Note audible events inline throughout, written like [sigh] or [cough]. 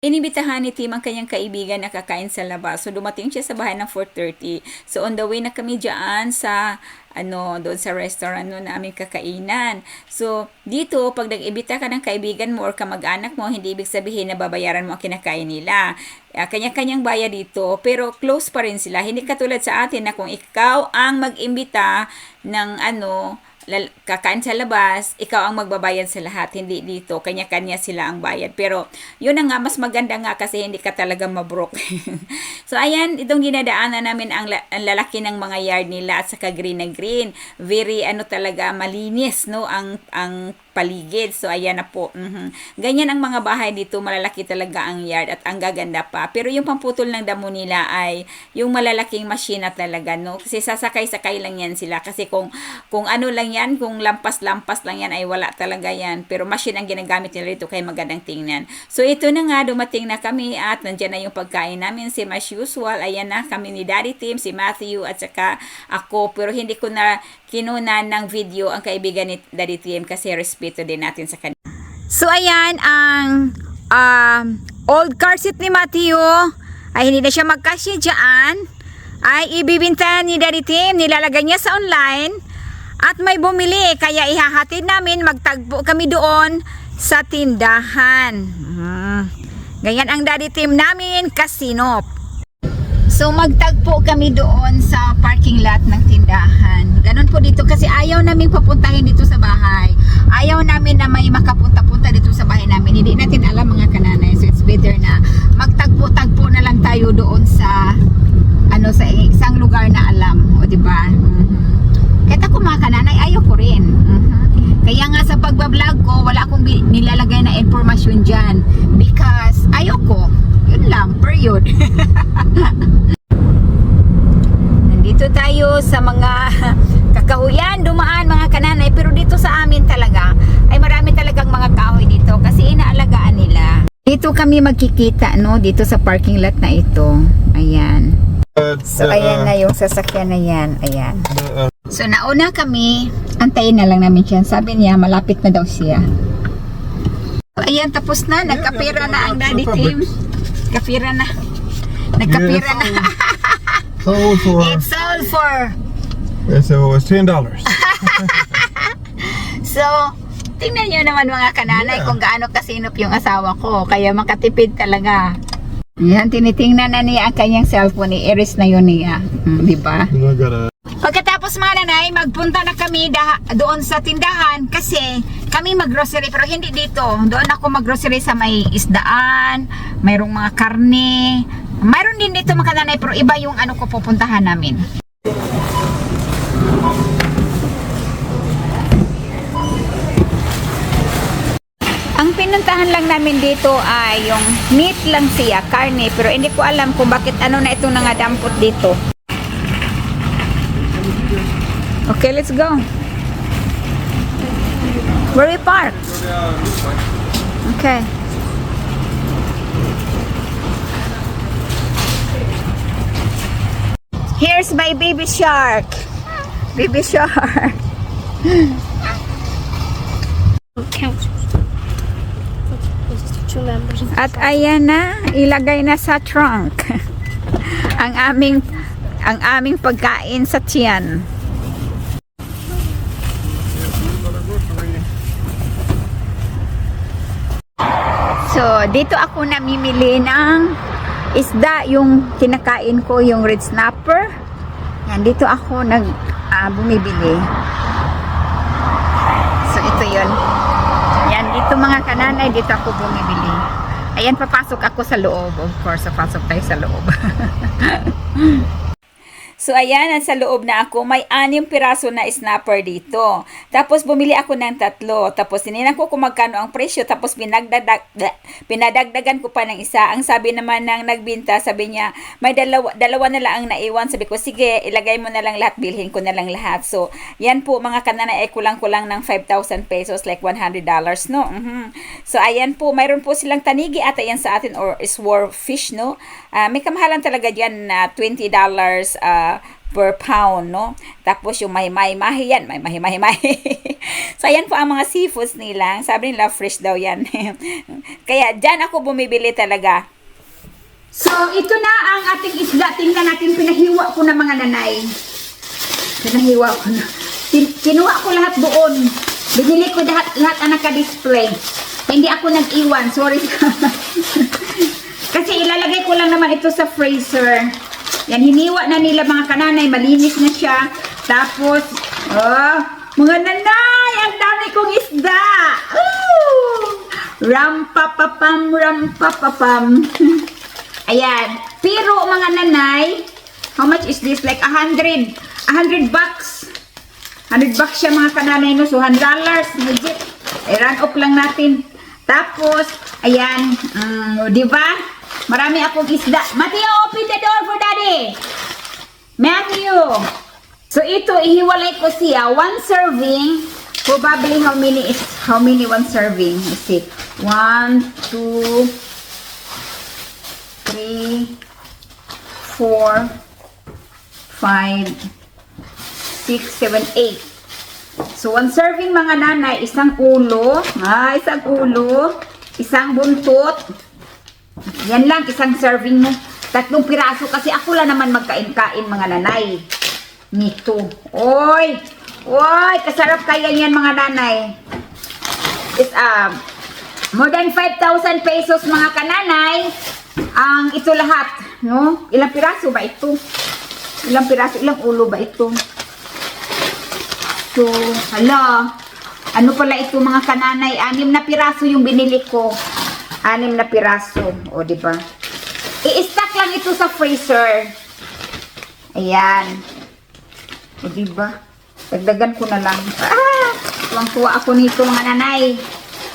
Inibitahan ni Tim ang kanyang kaibigan na kakain sa labas. So, dumating siya sa bahay ng 4.30. So, on the way na kami dyan sa, ano, doon sa restaurant no, na aming kakainan. So, dito, pag nag-ibita ka ng kaibigan mo or kamag-anak mo, hindi ibig sabihin na babayaran mo ang kinakain nila. Ah, kanya-kanyang bayad dito, pero close pa rin sila. Hindi katulad sa atin na kung ikaw ang mag-imbita ng, ano, kakain sa labas, ikaw ang magbabayad sa lahat, hindi dito, kanya-kanya sila ang bayad. Pero, yun na nga, mas maganda nga kasi hindi ka talaga mabrok. [laughs] so, ayan, itong dinadaanan namin ang, la- ang lalaki ng mga yard nila at saka green na green. Very, ano talaga, malinis, no, ang, ang paligid. So, ayan na po. Mhm. Ganyan ang mga bahay dito, malalaki talaga ang yard at ang gaganda pa. Pero yung pamputol ng damo nila ay yung malalaking masina talaga, no? Kasi sasakay-sakay lang yan sila. Kasi kung, kung ano lang yan, kung lampas-lampas lang yan, ay wala talaga yan. Pero machine ang ginagamit nila dito kaya magandang tingnan. So, ito na nga, dumating na kami at nandyan na yung pagkain namin. Si as usual, ayan na kami ni Daddy Tim, si Matthew at saka ako. Pero hindi ko na kinunan ng video ang kaibigan ni Daddy Tim kasi respeto din natin sa kanya. So ayan ang um, old car seat ni Matthew ay hindi na siya magkasya dyan ay ibibinta ni Daddy Tim nilalagay niya sa online at may bumili kaya ihahatid namin magtagpo kami doon sa tindahan Hmm. ganyan ang Daddy Tim namin kasinop So magtagpo kami doon sa parking lot ng tindahan. Ganon po dito kasi ayaw namin papuntahin dito sa bahay. Ayaw namin na may makapunta-punta dito sa bahay namin. Hindi natin alam mga kananay. So it's better na magtagpo-tagpo na lang tayo doon sa ano sa isang lugar na alam, o di ba? Mhm. Kahit ako mga kananay, ayaw ko rin. Mhm. Kaya nga sa pagbablog ko, wala akong nilalagay na informasyon dyan because ayaw ko. Yun lang, period. [laughs] Tayo sa mga [laughs] kakahuyan, dumaan mga kananay, pero dito sa amin talaga, ay marami talagang mga kahoy dito kasi inaalagaan nila. Dito kami magkikita, no? Dito sa parking lot na ito. Ayan. So, ayan na yung sasakyan na yan. Ayan. So, nauna kami, antayin na lang namin siya. Sabi niya, malapit na daw siya. So, ayan, tapos na. Nagkapira na ang daddy team. Kapira na. Nagkapira na. So It's [laughs] all for yes, it was ten dollars. [laughs] So, tingnan nyo naman mga kananay Yeah. kung gaano kasinop yung asawa ko. Kaya makatipid talaga. Yan, tinitingnan na niya ang kanyang cellphone ni Iris na yun niya. Hmm, di ba? Pagkatapos mga nanay, magpunta na kami da- doon sa tindahan kasi kami maggrocery pero hindi dito. Doon ako maggrocery sa may isdaan, mayroong mga karne. Mayroon din dito mga nanay pero iba yung ano ko pupuntahan namin. Ang pinuntahan lang namin dito ay yung meat lang siya, karne. Pero hindi ko alam kung bakit ano na itong nangadampot dito. Okay, let's go. Where we park? Okay. Here's my baby shark. Baby shark. [laughs] At ayan na, ilagay na sa trunk. [laughs] ang aming ang aming pagkain sa tiyan. So, dito ako namimili ng isda, yung kinakain ko, yung red snapper. Yan, dito ako nag ah, bumibili. So, ito yon dito mga kananay, dito ako bumibili. Ayan, papasok ako sa loob. Of course, papasok tayo sa loob. [laughs] So ayan, nasa loob na ako. May anim piraso na snapper dito. Tapos bumili ako ng tatlo. Tapos tininan ko kung magkano ang presyo. Tapos pinagdadag, da- pinadagdagan ko pa ng isa. Ang sabi naman ng nagbinta, sabi niya, may dalawa, dalawa na lang ang naiwan. Sabi ko, sige, ilagay mo na lang lahat. Bilhin ko na lang lahat. So, yan po mga kanana ay kulang-kulang ng 5,000 pesos, like $100, no? Mhm. So, ayan po, mayroon po silang tanigi at ayan sa atin or sword fish, no? Ah, may kamahalan talaga dyan na $20 ah, ah, per pound, no? Tapos yung may may mahi yan, may mahi mahi mahi. [laughs] so, ayan po ang mga seafoods nila. Sabi nila, fresh daw yan. [laughs] Kaya, dyan ako bumibili talaga. So, ito na ang ating isda. Tingnan natin, pinahiwa ko na mga nanay. Pinahiwa ko na. Tin- kinuha ko lahat doon. Binili ko lahat, lahat ang naka-display. Hindi ako nag-iwan. Sorry. [laughs] Kasi ilalagay ko lang naman ito sa freezer. Yan, hiniwa na nila mga kananay. Malinis na siya. Tapos, oh, mga nanay, ang dami kong isda. Ooh! Rampapapam, rampapapam. [laughs] Ayan. Pero mga nanay, how much is this? Like a hundred. A hundred bucks. Hundred bucks siya mga kananay no. So, hundred dollars. Legit. Eh, run up lang natin. Tapos, ayan. Um, di ba? Marami akong isda. Mateo, open the door for daddy. Matthew. So, ito, ihiwalay ko siya. One serving. Probably how many is, how many one serving? Let's see. One, two, three, four, five, six, seven, eight. So, one serving mga nanay, isang ulo, ah, isang ulo, isang buntot, yan lang, isang serving mo. Tatlong piraso kasi ako lang naman magkain-kain mga nanay. Nito. Oy! Oy! Kasarap kaya yan mga nanay. It's um, more than 5,000 pesos mga kananay. Ang ito lahat. No? Ilang piraso ba ito? Ilang piraso, ilang ulo ba ito? So, hala. Ano pala ito mga kananay? Anim na piraso yung binili ko. Anim na piraso. O, di ba? I-stack lang ito sa freezer. Ayan. O, di ba? Dagdagan ko na lang. Ah! Tuwang-tuwa ako nito mga nanay.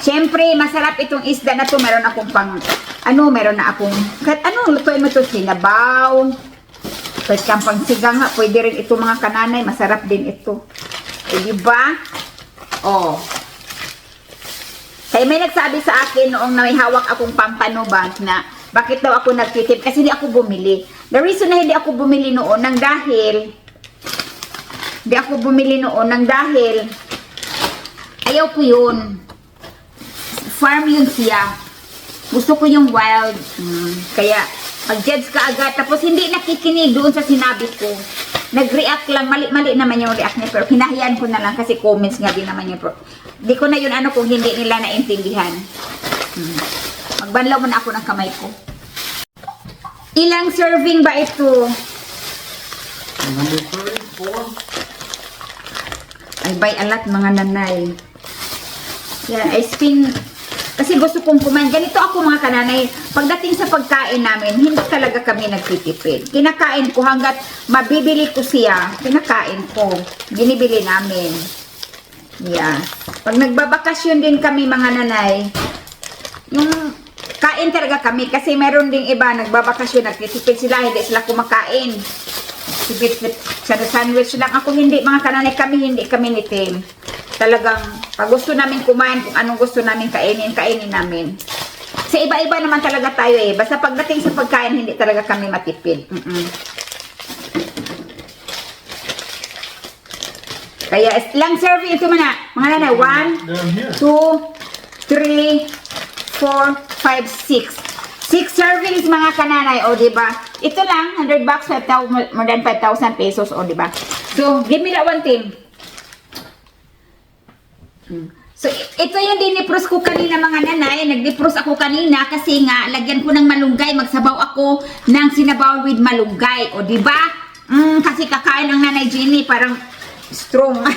Siyempre, masarap itong isda na to. Meron akong pang, ano, meron na akong, kahit ano, lutuin mo to, sinabaw. Kahit kang pang sigang nga, pwede rin ito mga kananay. Masarap din ito. O, di ba? Oh. Kaya may nagsabi sa akin noong may hawak akong pampanubat na bakit daw ako nagtitip kasi hindi ako bumili. The reason na hindi ako bumili noon nang dahil hindi ako bumili noon nang dahil ayaw ko yun. Farm yun siya. Gusto ko yung wild. Mm, kaya mag-judge ka agad tapos hindi nakikinig doon sa sinabi ko. Nag-react lang, mali-mali naman yung react niya pero hinahiyan ko na lang kasi comments nga din naman yun. Pero Di ko na yun ano kung hindi nila naintindihan. Hmm. Magbanlaw muna ako ng kamay ko. Ilang serving ba ito? Number 34. Ay, bay alat mga nanay. Yan, I spin. Kasi gusto kong kumain. Ganito ako mga kananay. Pagdating sa pagkain namin, hindi talaga kami nagtitipid. Kinakain ko hanggat mabibili ko siya. Kinakain ko. Binibili namin. Yeah. Pag nagbabakasyon din kami mga nanay, yung kain talaga kami kasi meron ding iba nagbabakasyon, nagtitipid sila, hindi sila kumakain. Tipid sa sandwich lang. Ako hindi, mga kananay kami, hindi kami nitim. Talagang, pag gusto namin kumain, kung anong gusto namin kainin, kainin namin. Sa iba-iba naman talaga tayo eh. Basta pagdating sa pagkain, hindi talaga kami matipid. Mm-mm. Kaya, is- lang serving ito mana. Mga nanay, one, Down here. two, three, four, five, six. Six servings mga kananay, o di ba? Ito lang, 100 bucks, 5,000, more than 5,000 pesos, o di ba? So, give me that one thing. Hmm. So, ito yung dinipros ko kanina mga nanay. Nagdipros ako kanina kasi nga, lagyan ko ng malunggay. Magsabaw ako ng sinabaw with malunggay. O, di ba? Mm, kasi kakain ang nanay Jenny, parang strong. [laughs]